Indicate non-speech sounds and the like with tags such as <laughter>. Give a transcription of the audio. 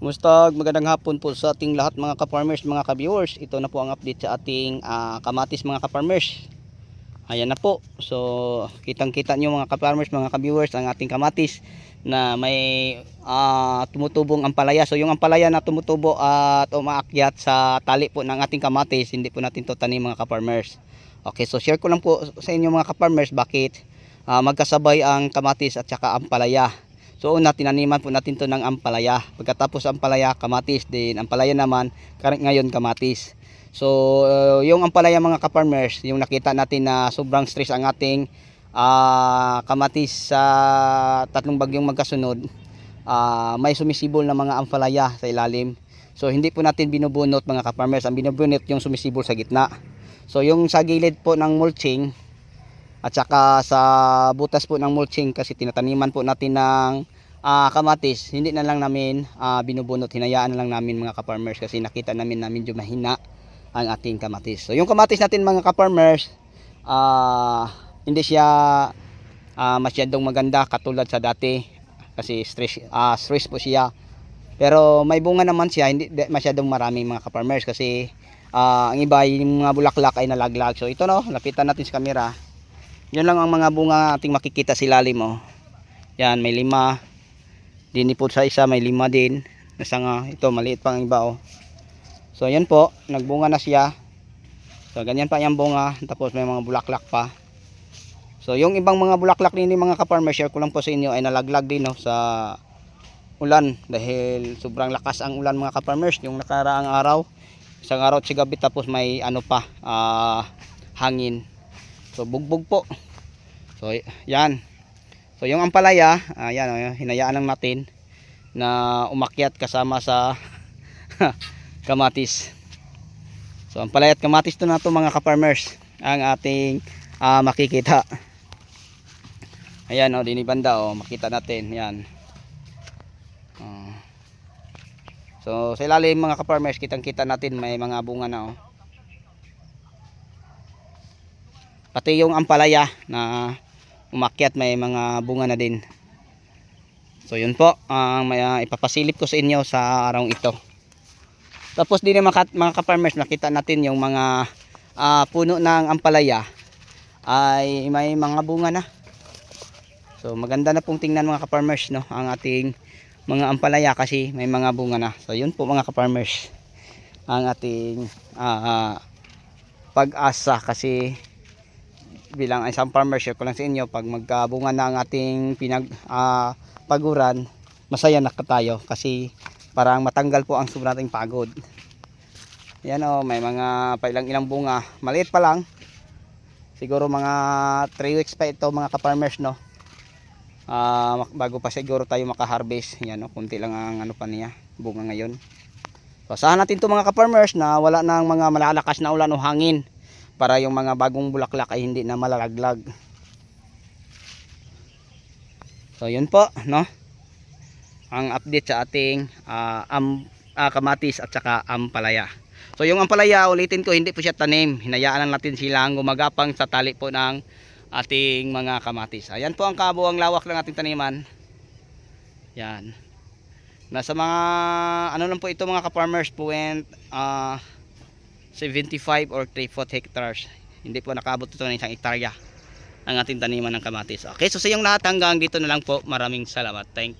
Kumusta? Magandang hapon po sa ating lahat mga ka-farmers, mga ka-viewers. Ito na po ang update sa ating ah, kamatis mga ka-farmers. Ayan na po. So, kitang-kita nyo mga ka-farmers, mga ka-viewers, ang ating kamatis na may ah, tumutubong ampalaya. So, yung ampalaya na tumutubo at umaakyat sa tali po ng ating kamatis, hindi po natin to tanim mga ka-farmers. Okay, so share ko lang po sa inyo mga ka-farmers bakit ah, magkasabay ang kamatis at saka ampalaya. So una, tinaniman po natin to ng ampalaya. Pagkatapos ampalaya, kamatis din. Ampalaya naman, ngayon kamatis. So uh, yung ampalaya mga ka-farmers, yung nakita natin na sobrang stress ang ating ah, kamatis sa tatlong bagyong magkasunod, ah, may sumisibol na mga ampalaya sa ilalim. So hindi po natin binubunot mga ka-farmers, ang binubunot yung sumisibol sa gitna. So yung sa gilid po ng mulching, at saka sa butas po ng mulching kasi tinataniman po natin ng ah, kamatis hindi na lang namin ah, binubunot. Hinayaan na lang namin mga ka-farmers kasi nakita namin na medyo mahina ang ating kamatis. So yung kamatis natin mga ka-farmers ah, hindi siya ah, masyadong maganda katulad sa dati kasi stress, ah, stress po siya. Pero may bunga naman siya hindi di- masyadong marami mga ka-farmers kasi ah, ang iba yung mga bulaklak ay nalaglag. So ito no lapitan natin sa camera yan lang ang mga bunga ating makikita sa ilalim oh. Yan, may lima. Dini po sa isa, may lima din. Nasa nga, ito, maliit pang iba oh. So, yan po, nagbunga na siya. So, ganyan pa yung bunga. Tapos may mga bulaklak pa. So, yung ibang mga bulaklak din mga ka-farmer, share ko lang po sa inyo ay nalaglag din oh, sa ulan. Dahil sobrang lakas ang ulan mga ka-farmers. Yung nakaraang araw, isang araw at gabi tapos may ano pa, ah, hangin. So bugbog po. So yan. So yung ampalaya, ayan oh, hinayaan lang natin na umakyat kasama sa <laughs> kamatis. So ampalaya at kamatis to na to mga ka-farmers ang ating ah, makikita. Ayan oh, dini banda oh, makita natin, yan. Oh. So sa ilalim mga ka-farmers, kitang-kita natin may mga bunga na oh. Pati yung ampalaya na umakyat may mga bunga na din. So yun po ang may ah, ipapasilip ko sa inyo sa araw ito. Tapos din mga, mga ka-farmers nakita natin yung mga ah, puno ng ampalaya ay may mga bunga na. So maganda na pong tingnan mga ka-farmers no ang ating mga ampalaya kasi may mga bunga na. So yun po mga ka-farmers ang ating ah, pag-asa kasi bilang isang farmer share ko lang sa inyo pag magkabunga na ang ating pinag ah, paguran masaya na tayo kasi parang matanggal po ang sobrang ating pagod. Yan o may mga pailang ilang bunga. Maliit pa lang. Siguro mga 3 weeks pa ito mga ka-farmers no? Mak- bago pa siguro tayo makaharvest. Yan o kunti lang ang ano pa niya bunga ngayon. So asahan natin to mga ka-farmers na wala nang mga malalakas na ulan o hangin para yung mga bagong bulaklak ay hindi na malalaglag. So yun po, no? Ang update sa ating ah, am, ah, kamatis at saka ampalaya. So yung ampalaya, ulitin ko, hindi po siya tanim. Hinayaan lang natin silang gumagapang sa tali po ng ating mga kamatis. Ayan po ang kabuang lawak ng ating taniman. Yan. Nasa mga, ano lang po ito mga ka-farmers, point, ah, 75 or 3 foot hectares. Hindi po nakabot ito ng isang hektarya ang ating taniman ng kamatis. Okay, so sa iyong lahat hanggang dito na lang po. Maraming salamat. Thank you.